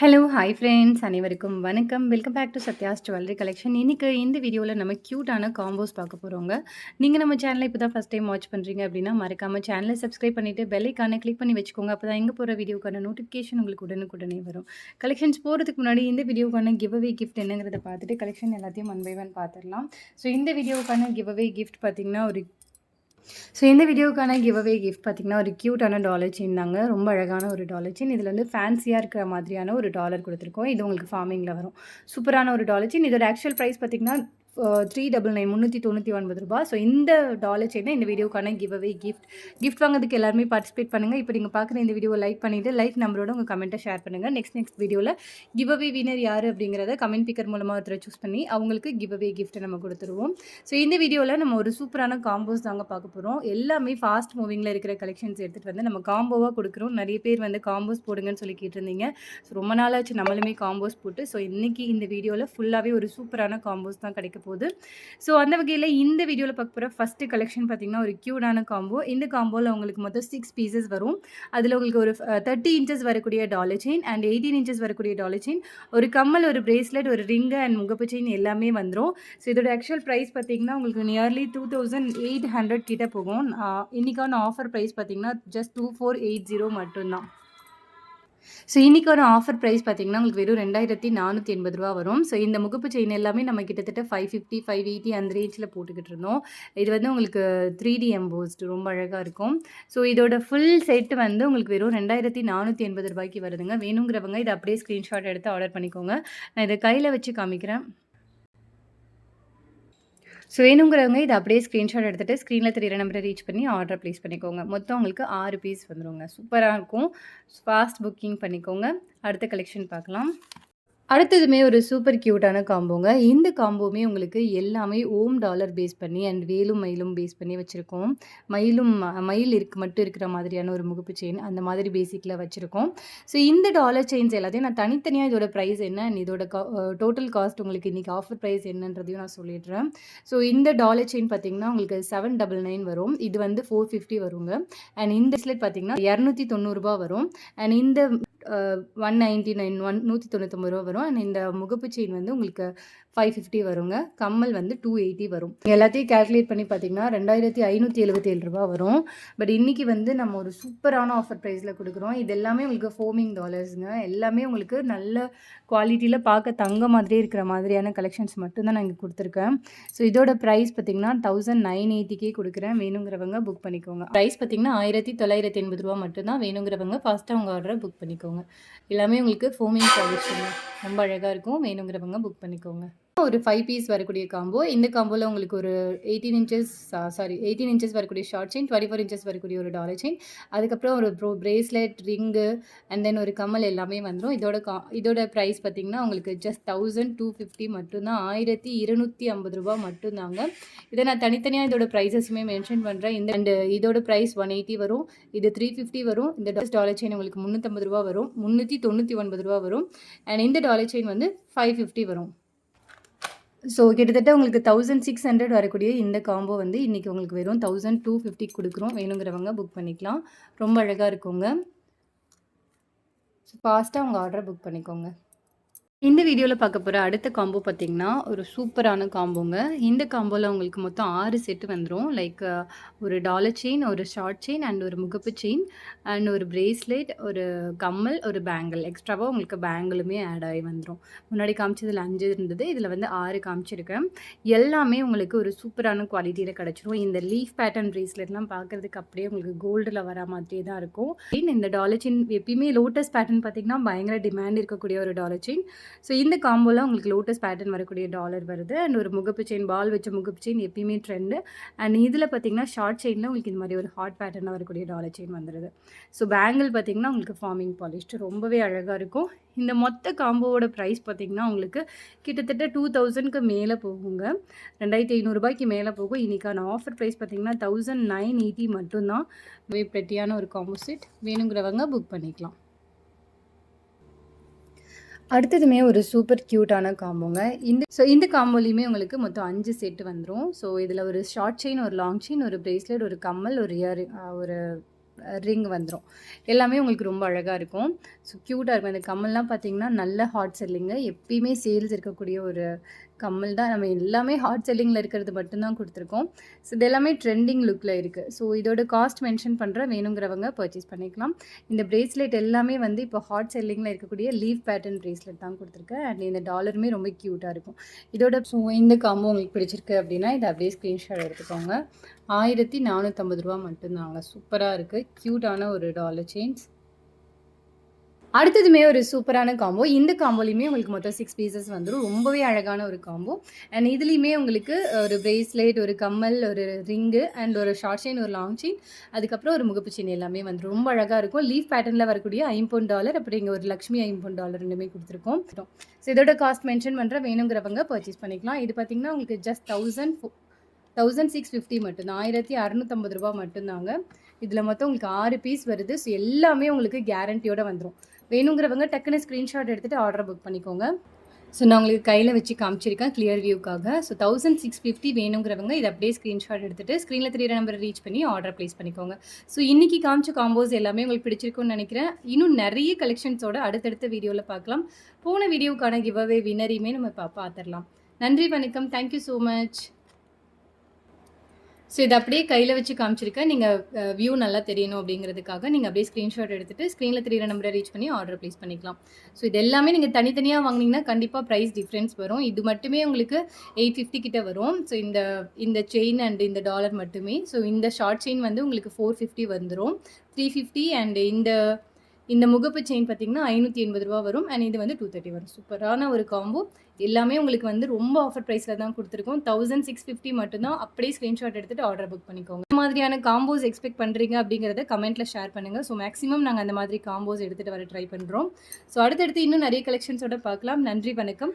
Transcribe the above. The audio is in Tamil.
ஹலோ ஹாய் ஃப்ரெண்ட்ஸ் அனைவருக்கும் வணக்கம். Welcome back to Sathya's jewellery collection இன்றைக்கி இந்த வீடியோவில் நம்ம க்யூட்டான காம்போஸ் பார்க்க போகிறோங்க நீங்கள் நம்ம சேனலை இப்போ தான் ஃபஸ்ட் டைம் வாட்ச் பண்ணுறீங்க அப்படின்னா மறக்காமல் சேனலை சப்ஸ்கிரைப் பண்ணிவிட்டு பெல்லைக்கான கிளிக் பண்ணி வச்சுக்கோங்க. அப்போ தான் எங்கே போகிற வீடியோக்கான நோட்டிஃபிகேஷன் உங்களுக்கு உடனுக்குடனே வரும். கலெக்ஷன்ஸ் போகிறதுக்கு முன்னாடி இந்த வீடியோக்கான கிவ் அவே கிஃப்ட் என்னங்கிறத பார்த்துட்டு கலெக்ஷன் எல்லாத்தையும் ஒன் பை ஒன் பார்த்துடலாம். ஸோ இந்த வீடியோக்கான கிவ் அவே கிஃப்ட் பார்த்திங்கன்னா ஒரு ஸோ இந்த வீடியோக்கான கிவ் அவே கிஃப்ட் பார்த்திங்கன்னா ஒரு க்யூட்டான டாலர் செயின் தாங்க. ரொம்ப அழகான ஒரு டாலர் செயின் இதில் வந்து ஃபேன்சியாக இருக்கிற மாதிரியான ஒரு டாலர் கொடுத்துருக்கோம். இது உங்களுக்கு ஃபார்மிங்கில் வரும். சூப்பரான ஒரு டாலர் செயின் இதோட ஆக்சுவல் ப்ரைஸ் பார்த்திங்கன்னா த்ரீ டபுள் நைன் முந்நூற்றி தொண்ணூற்றி ஒன்பது ரூபா. ஸோ இந்த டாலர் செயினை இந்த வீடியோக்கான கிவ் அவே கிஃப்ட் கிஃப்ட் வாங்குறதுக்கு எல்லாருமே பார்ட்டிசிபேட் பண்ணுங்கள் இப்போ நீங்கள் பார்க்குற இந்த வீடியோ லைக் பண்ணிவிட்டு லைக் நம்பரோட உங்கள் கமெண்ட்டை ஷேர் பண்ணுங்கள் நெக்ஸ்ட் நெக்ஸ்ட் வீடியோவில் கிவ் அவே வினர் யார் அப்படிங்கிறத கமெண்ட் பிக்கர் மூலமாக ஒருத்தரை சூஸ் பண்ணி அவங்களுக்கு கிவ் அவே கிஃப்ட்டை நம்ம கொடுத்துருவோம். ஸோ இந்த வீடியோவில் நம்ம ஒரு சூப்பரான காம்போஸ் தாங்க பார்க்க போகிறோம் எல்லாமே ஃபாஸ்ட் மூவிங்கில் இருக்கிற கலெக்ஷன்ஸ் எடுத்துகிட்டு வந்து நம்ம காம்போவாக கொடுக்குறோம். நிறைய பேர் வந்து காம்போஸ் போடுங்கன்னு சொல்லி கேட்டிருந்தீங்க. ஸோ ரொம்ப நாளாச்சு நம்மளுமே காம்போஸ் போட்டு. ஸோ இன்றைக்கி இந்த வீடியோவில் ஃபுல்லாகவே ஒரு சூப்பரான காம்போஸ் தான் கிடைக்க போகுது ஸோ அந்த வகையில் இந்த வீடியோவில் பார்க்க போகிற ஃபஸ்ட்டு கலெக்ஷன் பார்த்திங்கன்னா ஒரு க்யூடான காம்போ இந்த காம்போவில் உங்களுக்கு மொத்தம் சிக்ஸ் பீசஸ் வரும். அதில் உங்களுக்கு ஒரு தேர்ட்டி இன்ச்சஸ் வரக்கூடிய dollar chain and eighteen inches வரக்கூடிய டாலர் செயின் ஒரு கம்மல் ஒரு பிரேஸ்லெட் ஒரு ரிங்கு அண்ட் முகப்பு செயின் எல்லாமே வந்துடும் ஸோ இதோட ஆக்சுவல் ப்ரைஸ் பார்த்திங்கன்னா உங்களுக்கு nearly two thousand eight hundred கிட்டே போகும். இன்றைக்கான ஆஃபர் ப்ரைஸ் பார்த்திங்கன்னா just two four eight zero மட்டும்தான். ஸோ இன்றைக்கி ஒரு ஆஃபர் ப்ரைஸ் பார்த்தீங்கன்னா உங்களுக்கு வெறும் ரெண்டாயிரத்தி நானூற்றி எண்பது ரூபா வரும். ஸோ இந்த முகப்பு செயின் எல்லாமே நம்ம கிட்டத்தட்ட ஃபைவ் ஃபிஃப்டி ஃபைவ் எயிட்டி அந்த ரேஞ்சில் போட்டுக்கிட்டு இருந்தோம். இது வந்து உங்களுக்கு த்ரீ டி எம்போஸ்ட் ரொம்ப அழகாக இருக்கும். ஸோ இதோட ஃபுல் செட் வந்து உங்களுக்கு வெறும் ரெண்டாயிரத்தி நானூற்றி எண்பது ரூபாய்க்கு வருதுங்க. வேணுங்கிறவங்க இதை அப்படியே ஸ்க்ரீன்ஷாட் எடுத்து ஆர்டர் பண்ணிக்கோங்க. நான் இதை கையில் வச்சு காமிக்கிறேன். ஸோ வேணுங்கிறவங்க இதை அப்படியே ஸ்க்ரீன்ஷாட் எடுத்துகிட்டு ஸ்க்ரீனில் தெரியிற நம்பரை ரீச் பண்ணி ஆர்டர் ப்ளேஸ் பண்ணிக்கோங்க. மொத்தம் உங்களுக்கு ஆறு பீஸ் வந்துடுங்க சூப்பராக இருக்கும். ஃபாஸ்ட் புக்கிங் பண்ணிக்கோங்க. அடுத்த கலெக்ஷன் பார்க்கலாம். அடுத்ததுமே ஒரு சூப்பர் க்யூட்டான காம்போங்க இந்த காம்போவுமே உங்களுக்கு எல்லாமே ஓம் டாலர் பேஸ் பண்ணி அண்ட் வேலும் மயிலும் பேஸ் பண்ணி வச்சுருக்கோம். மயிலும் மயில் இருக்கு மட்டும் இருக்கிற மாதிரியான ஒரு முகப்பு செயின் அந்த மாதிரி பேசிக்கில் வச்சுருக்கோம். ஸோ இந்த டாலர் செயின்ஸ் எல்லாத்தையும் நான் தனித்தனியாக இதோட ப்ரைஸ் என்ன அண்ட் இதோட கா டோட்டல் காஸ்ட் உங்களுக்கு இன்றைக்கி ஆஃபர் ப்ரைஸ் என்னன்றதையும் நான் சொல்லிடுறேன். ஸோ இந்த டாலர் செயின் பார்த்திங்கன்னா உங்களுக்கு செவன் டபுள் நைன் வரும். இது வந்து ஃபோர் ஃபிஃப்டி வருங்க. அண்ட் இந்த ஸ்லெட் பார்த்திங்கன்னா இரநூத்தி தொண்ணூறுபா வரும். அண்ட் இந்த ஒன் நைன்ட்டி நைன் ஒன் நூற்றி தொண்ணூற்றொம்பது ரூபா வரும். அண்ட் இந்த முகப்பு செயின் வந்து உங்களுக்கு ஃபைவ் ஃபிஃப்டி வருங்க. கம்மல் வந்து டூ எயிட்டி வரும். எல்லாத்தையும் கேல்குலேட் பண்ணி பார்த்தீங்கன்னா ரெண்டாயிரத்தி ஐநூற்றி எழுபத்தி ஏழு ரூபா வரும். பட் இன்றைக்கி வந்து நம்ம ஒரு சூப்பரான ஆஃபர் ப்ரைஸில் கொடுக்குறோம். இது எல்லாமே உங்களுக்கு ஃபோமிங் டாலர்ஸுங்க எல்லாமே உங்களுக்கு நல்ல குவாலிட்டியில் பார்க்க தங்க மாதிரியே இருக்கிற மாதிரியான கலெக்ஷன்ஸ் மட்டும்தான் நான் இங்கே கொடுத்துருக்கேன். ஸோ இதோட ப்ரைஸ் பார்த்தீங்கன்னா தௌசண்ட் நைன் எயிட்டிக்கே கொடுக்குறேன். வேணுங்கிறவங்க புக் பண்ணிக்கோங்க. ப்ரைஸ் பார்த்தீங்கன்னா ஆயிரத்தி தொள்ளாயிரத்தி எண்பது ரூபா மட்டும்தான் வேணுங்கிறவங்க ஃபஸ்ட்டு உங்கள் ஆர்டரை புக் பண்ணிக்கோங்க. எல்லாமே உங்களுக்கு ஃபோமிங் பாலிஷ் ரொம்ப அழகாக இருக்கும். வேணுங்கிறவங்க புக் பண்ணிக்கோங்க. ஒரு ஃபைவ் பீஸ் வரக்கூடிய காம்போ இந்த காம்போவில் உங்களுக்கு ஒரு eighteen inches sorry eighteen inches வரக்கூடிய short chain twenty four inches வரக்கூடிய ஒரு டாலர் செயின் அதுக்கப்புறம் ஒரு ப்ரோ பிரேஸ்லெட் ரிங்கு அண்ட் தென் ஒரு கம்மல் எல்லாமே வந்துடும் இதோட கா இதோட ப்ரைஸ் பார்த்திங்கன்னா உங்களுக்கு ஜஸ்ட் தௌசண்ட் டூ ஃபிஃப்டி மட்டும்தான். ஆயிரத்தி இருநூற்றி ஐம்பது ரூபா மட்டும்தாங்க. இதை நான் தனித்தனியாக இதோட ப்ரைஸஸுமே மென்ஷன் பண்ணுறேன் இந்த அண்ட் இதோட ப்ரைஸ் ஒன் எயிட்டி வரும். இது த்ரீ ஃபிஃப்டி வரும். இந்த டாலர் செயின் உங்களுக்கு முந்நூற்றம்பது ரூபா வரும். முந்நூற்றி தொண்ணூற்றி ஒன்பது ரூபா வரும். அண்ட் இந்த டாலர் செயின் வந்து ஃபைவ் ஃபிஃப்டி வரும். ஸோ கிட்டத்தட்ட உங்களுக்கு தௌசண்ட் சிக்ஸ் ஹண்ட்ரட் வரக்கூடிய இந்த காம்போ வந்து இன்றைக்கி உங்களுக்கு வெறும் தௌசண்ட் டூ ஃபிஃப்டி கொடுக்குறோம். வேணுங்கிறவங்க புக் பண்ணிக்கலாம். ரொம்ப அழகாக இருக்குங்க. ஸோ ஃபாஸ்ட்டாக உங்கள் ஆர்டரை புக் பண்ணிக்கோங்க. இந்த வீடியோவில் பார்க்க போகிற அடுத்த காம்போ பார்த்திங்கன்னா ஒரு சூப்பரான காம்போங்க இந்த காம்போவில் உங்களுக்கு மொத்தம் ஆறு செட்டு வந்துடும் லைக் ஒரு டாலர் செயின் ஒரு ஷார்ட் செயின் அண்ட் ஒரு முகப்பு செயின் அண்ட் ஒரு பிரேஸ்லெட் ஒரு கம்மல் ஒரு பேங்கிள் எக்ஸ்ட்ராவாக உங்களுக்கு பேங்கிளுமே ஆட் ஆகி வந்துடும் முன்னாடி காமிச்சதில் அஞ்சு இருந்தது. இதில் வந்து ஆறு காமிச்சிருக்கேன். எல்லாமே உங்களுக்கு ஒரு சூப்பரான குவாலிட்டியில் கிடச்சிரும். இந்த லீஃப் பேட்டர்ன் பிரேஸ்லெட்லாம் பார்க்குறதுக்கு அப்படியே உங்களுக்கு கோல்டில் வர மாதிரியே தான் இருக்கும். இந்த டாலர் செயின் எப்பயுமே லோட்டஸ் பேட்டர்ன் பார்த்திங்கன்னா பயங்கர டிமாண்ட் இருக்கக்கூடிய ஒரு டாலர் செயின் ஸோ இந்த காம்போவில் உங்களுக்கு லோட்டஸ் பேட்டர்ன் வரக்கூடிய டாலர் வருது. அண்ட் ஒரு முகப்பு செயின் பால் வச்ச முகப்பு செயின் எப்பயுமே ட்ரெண்டு அண்ட் இதில் பார்த்தீங்கன்னா ஷார்ட் செயினில் உங்களுக்கு இந்த மாதிரி ஒரு ஹாட் பேட்டர்னாக வரக்கூடிய டாலர் செயின் வந்துடுது ஸோ பேங்கிள் பார்த்தீங்கன்னா உங்களுக்கு ஃபார்மிங் பாலிஷ்டு ரொம்பவே அழகாக இருக்கும். இந்த மொத்த காம்போவோட ப்ரைஸ் பார்த்திங்கன்னா உங்களுக்கு கிட்டத்தட்ட டூ தௌசண்ட்க்கு மேலே போகுங்க. ரெண்டாயிரத்தி ஐநூறுரூபாய்க்கு மேலே போகும். இன்றைக்கான ஆஃபர் ப்ரைஸ் பார்த்திங்கன்னா தௌசண்ட் நைன் எயிட்டி மட்டும்தான். பெட்டியான ஒரு காம்போசிட் வேணுங்கிறவங்க புக் பண்ணிக்கலாம். அடுத்ததுமே ஒரு சூப்பர் க்யூட்டான காம்போங்க இந்த ஸோ இந்த காம்போலையுமே உங்களுக்கு மொத்தம் அஞ்சு செட்டு வந்துடும் ஸோ இதில் ஒரு ஷார்ட் செயின் ஒரு லாங் செயின் ஒரு ப்ரேஸ்லெட் ஒரு கம்மல் ஒரு இயர் ஒரு ரிங் வந்துடும் எல்லாமே உங்களுக்கு ரொம்ப அழகாக இருக்கும். ஸோ க்யூட்டாக இருக்கும். இந்த கம்மல்லாம் பார்த்தீங்கன்னா, நல்ல ஹாட் செல்லிங்க. எப்பயுமே சேல்ஸ் இருக்கக்கூடிய ஒரு கம்மல் தான். நம்ம எல்லாமே ஹாட் செல்லிங்கில் இருக்கிறது மட்டும்தான் கொடுத்துருக்கோம் ஸோ இது எல்லாமே ட்ரெண்டிங் லுக்கில் இருக்குது ஸோ இதோட காஸ்ட் மென்ஷன் பண்ணுற வேணுங்கிறவங்க பர்ச்சேஸ் பண்ணிக்கலாம். இந்த பிரேஸ்லெட் எல்லாமே வந்து இப்போ ஹாட் செல்லிங்கில் இருக்கக்கூடிய லீஃப் பேட்டர்ன் பிரேஸ்லெட் தான் கொடுத்துருக்கேன் அண்ட் இந்த டாலருமே ரொம்ப க்யூட்டாக இருக்கும். இதோட ஸோ இந்த காம்போ உங்களுக்கு பிடிச்சிருக்கு அப்படின்னா, இதை அப்படியே ஸ்க்ரீன்ஷாட் எடுத்துக்கோங்க. ஆயிரத்தி நானூற்றம்பது ரூபா மட்டும்தாங்க. சூப்பராக இருக்குது க்யூட்டான ஒரு டாலர் செயின்ஸ். அடுத்ததுமே ஒரு சூப்பரான காம்போ. இந்த காம்போலையுமே உங்களுக்கு மொத்தம் சிக்ஸ் பீசஸ் வந்துடும் ரொம்பவே அழகான ஒரு காம்போ. அண்ட் இதுலேயுமே உங்களுக்கு ஒரு பிரேஸ்லெட், ஒரு கம்மல், ஒரு ரிங்கு அண்ட் ஒரு ஷார்ட் செயின், ஒரு லாங் செயின், அதுக்கப்புறம் ஒரு முகப்பு செயின் எல்லாமே வந்து ரொம்ப அழகாக இருக்கும். லீஃப் பேட்டர்னில் வரக்கூடிய ஐம்பொன் டாலர், அப்புறம் ஒரு லக்ஷ்மி ஐம்பொன் டாலர் ரெண்டுமே கொடுத்துருக்கோம் ஸோ இதோட காஸ்ட் மென்ஷன் பண்ணுற வேணுங்கிறவங்க பர்ச்சேஸ் பண்ணிக்கலாம். இது பார்த்திங்கன்னா உங்களுக்கு ஜஸ்ட் தௌசண்ட் ஃபோ 1650 மட்டும்தான். ரூ. 1650 மட்டும்தாங்க. இதில் மொத்தம் உங்களுக்கு ஆறு பீஸ் வருது. ஸோ எல்லாமே உங்களுக்கு கேரண்டியோட வந்துடும் வேணுங்கிறவங்க டக்குன்னு ஸ்க்ரீன்ஷாட் எடுத்துகிட்டு ஆர்டர் புக் பண்ணிக்கோங்க. ஸோ நான் உங்களுக்கு கையில் வச்சு காமிச்சிருக்கேன் கிளியர் வியூக்காக. ஸோ 1650 வேணுங்கிறவங்க இதை அப்படியே ஸ்க்ரீன்ஷாட் எடுத்துகிட்டு ஸ்க்ரீனில் தெரியிற நம்பரை ரீச் பண்ணி ஆர்டர் ப்ளேஸ் பண்ணிக்கோங்க. ஸோ இன்றைக்கி காமிச்ச காம்போஸ் எல்லாமே உங்களுக்கு பிடிச்சிருக்கும்னு நினைக்கிறேன் இன்னும் நிறைய கலெக்ஷன்ஸோட அடுத்தடுத்த வீடியோவில் பார்க்கலாம். போன வீடியோவுக்கான கிவ் அவே வின்னரையுமே நம்ம பா பார்த்துடலாம் நன்றி, வணக்கம். Thank you so much. So இதை அப்படியே கையில் வச்சு காமிச்சிருக்கேன். நீங்கள் வியூ நல்லா தெரியணும் அப்படிங்கிறதுக்காக நீங்கள் அப்படியே ஸ்க்ரீன்ஷாட் எடுத்துகிட்டு ஸ்க்ரீனில் தெரியிற நம்பரை ரீச் பண்ணி ஆர்டர் ப்ளேஸ் பண்ணிக்கலாம். ஸோ இது எல்லாமே நீங்கள் தனித்தனியாக வாங்கினீங்கன்னா கண்டிப்பாக பிரைஸ் டிஃப்ரென்ஸ் வரும். இது மட்டுமே உங்களுக்கு 850 கிட்ட வரும். ஸோ இந்த இந்த செயின் அண்ட் இந்த டாலர் மட்டுமே. ஸோ இந்த ஷார்ட் செயின் வந்து உங்களுக்கு ஃபோர் ஃபிஃப்டி வந்துடும் த்ரீ ஃபிஃப்டி அண்ட் இந்த இந்த முகப்பு செயின் பார்த்தீங்கன்னா, ஐந்நூற்றி எண்பது ரூபா வரும். அண்ட் இது வந்து 230 வரும். சூப்பரான ஒரு காம்போ. எல்லாமே உங்களுக்கு வந்து ரொம்ப ஆஃபர் ப்ரைஸில் தான் குடுத்துருக்கோம். 1650 மட்டும் தான். அப்படியே ஸ்க்ரீன்ஷாட் எடுத்துட்டு ஆர்டர் புக் பண்ணிக்கோங்க. இந்த மாதிரியான காம்போஸ் எக்ஸ்பெக்ட் பண்ணுறீங்க அப்படிங்கிறத கமெண்ட்ல ஷேர் பண்ணுங்க. ஸோ மேக்ஸிமம் நாங்கள் அந்த மாதிரி காம்போஸ் எடுத்துகிட்டு வர ட்ரை பண்ணுறோம் ஸோ அடுத்தடுத்து இன்னும் நிறைய கலெக்ஷன்ஸோட பார்க்கலாம். நன்றி, வணக்கம்.